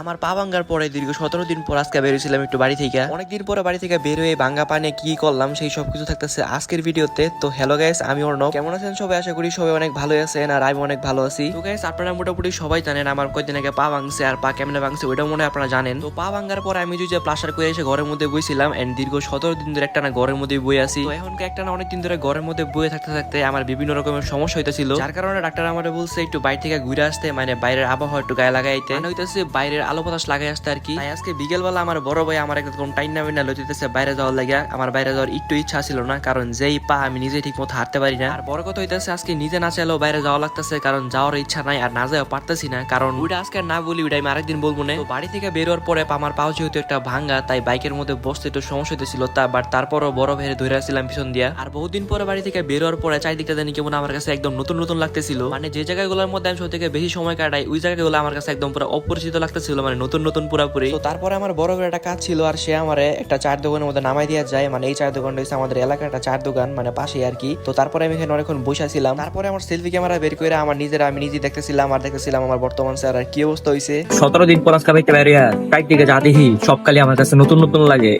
আমার পা ভাঙ্গার পরে দীর্ঘ সতেরো দিন পর আজকে বেরিয়েছিলাম একটু বাড়ি থেকে। অনেকদিন পরে বাড়ি থেকে বের হয়ে ভাঙ্গা পানে কি করলাম সেই সব কিছু থাকতেছে আজকের ভিডিওতে। তো হ্যালো গাইস আমি অর্ণব। কেমন আছেন সবাই? আশা করি সবাই অনেক ভালো আছেন আর আমি অনেক ভালো আছি। তো গাইস আপনারা মোটামুটি সবাই জানেন আমার কয়েকদিন আগে পা ভাঙছে আর পা কেমনে ভাঙছে ওইটা মনে আপনারা জানেন। তো পা ভাঙ্গার পর আমি যে প্লাস্টার করে এসে ঘরের মধ্যে বইছিলাম এন্ড দীর্ঘ সতেরো দিন ধরে একটা না ঘরের মধ্যে বই আছি। তো এখন একটা না অনেক দিন ধরে ঘরের মধ্যে বয়ে থাকতে থাকতে আমার বিভিন্ন রকমের সমস্যা হইতেছিল। যার কারণে ডাক্তার আমার বলছে একটু বাইরে থেকে ঘুরে আসতে মানে বাইরের আবহাওয়া একটু গায়ে লাগাইতে। মানে হইতেছে বাইরের আলো বাতাস লাগাই আসতে আর কি। তাই আজকে বিকেলবেলা আমার বড় ভাই আমার একদম টাইম না না লইতেছে বাইরে যাওয়ার লাগিয়া। আমার বাইরে যাওয়ার একটু ইচ্ছা ছিল না কারণ যেই পা আমি নিজে ঠিক মতো হাঁটতে পারি না। আর বড় কথা হইতেছে আজকে নিজে না চাইলেও বাইরে যাওয়া লাগতেছে কারণ যাওয়ার ইচ্ছা নাই আর না যাওয়া পারতেছি না কারণ ওইটা আজকে না বলি ওইটা আমি আরেকদিন বলব না। বাড়ি থেকে বেরোর পরে আমার পাও যেহেতু একটা ভাঙ্গা তাই বাইকের মধ্যে বসতে একটু সমস্যা হইতেছিল তা বাট তারপরও বড় ভেড়ে ধরে আসছিলাম পিছন দিয়া। আর বহুদিন পরে বাড়ি থেকে বেরোর পরে চারিদিকটা জানি কেমন আমার কাছে একদম নতুন নতুন লাগতেছিল। মানে যে জায়গাগুলোর মধ্যে আমি সব থেকে বেশি সময় কাটাই ওই জায়গাগুলো আমার কাছে একদম পুরো অপরিচিত লাগতেছিল। মানে নতুন নতুন পুরাপুরি। তো তারপরে আমার বড় করে একটা কাজ ছিল আর সে আমার একটা চার দোকানের মধ্যে নামাই দেওয়া যায়। মানে এই চার দোকানটা হচ্ছে আমাদের এলাকার একটা চার দোকান মানে পাশে আর কি। তো তারপরে আমি এখানে অনেকক্ষণ বসেছিলাম তারপরে আমার সেলফি ক্যামেরা বের করে আমার নিজের আমি নিজে দেখতেছিলাম আর দেখতেছিলাম আমার বর্তমান স্যার আর কি অবস্থা হয়েছে সতেরো দিন পর আজকে বাইতে বাইরে কাইট দিকে যা দেখি সব কালি আমার কাছে নতুন নতুন লাগে।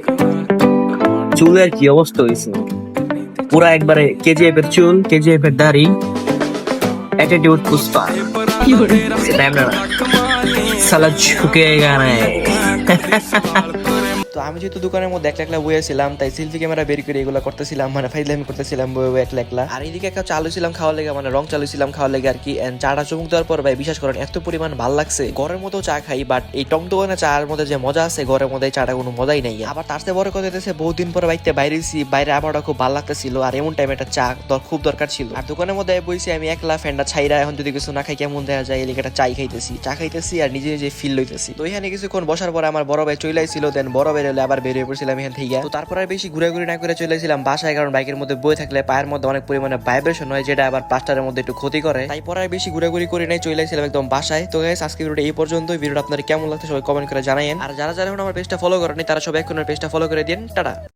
চুলের কি অবস্থা হয়েছে পুরা একবারে কেজিএফ এর চুল কেজিএফ এর দাড়ি। অ্যাটিটিউড পুষ্পা সালা ঝুঁকে না তো আমি যেহেতু দোকানের মধ্যে একলা একলা বইয়েছিলাম তাই সেলফি ক্যামেরা বের করে এগুলো করতেছিলাম মানে ফাইজলামি করতেছিলাম বই বই একলা একলা। আর এইদিকে একটা চালু ছিলাম খাওয়ার লেগে মানে রং চালু ছিলাম খাওয়ার লেগে আর কি চাটা চমুক দেওয়ার পর ভাই বিশ্বাস করেন, এত পরিমাণ ভালো লাগছে। ঘরের মতো চা খাই বাট এই টক দোকানে চার মধ্যে যে মজা আছে, ঘরের মধ্যে চাটা কোনো মজাই নাই। আবার তার চেয়ে বড় কথা হইতেছে, বহুদিন পরে বাইতে বাইরে গেছি বাইরে আবহাওয়াটা খুব ভালো লাগতেছিল, আর এমন টাইমে একটা চা খুব দরকার ছিল। আর দোকানের মধ্যে বইছি, আমি একলা ফ্যান্ডা ছাইরা এখন যদি কিছু না খাই, কেমন দেখা যায় এলিকে একটা চাই খাইতেছি। চা খাইতেছি আর নিজে নিজে ফিল লইতেছি। তো এখানে কিছুক্ষণ বসার পর আমার বড় ভাই চলে দেন বড় ভাই হলে আবার বেরিয়ে পড়ছিলাম এখান থেকে। তো তারপর আর বেশি ঘুরে না করে চলে গেছিলাম বাসায়, কারণ বাইকের মধ্যে বই থাকলে পায়ের মধ্যে অনেক পরিমাণে ভাইব্রেশন হয়, যেটা আবার প্লাস্টারের মধ্যে একটু ক্ষতি করে। তাই পরে আর বেশি ঘুরাঘুরি করে নাই, চলে গেছিলাম একদম বাসায়। তো গাইস আজকে ভিডিওটা এই পর্যন্ত ভিডিওটা আপনার কেমন লাগছে সবাই কমেন্ট করে জানাইন আর যারা যারা এখন আমার পেজটা ফলো করেনি তারা সবাই এখন পেজটা ফলো করে দিন টাটা।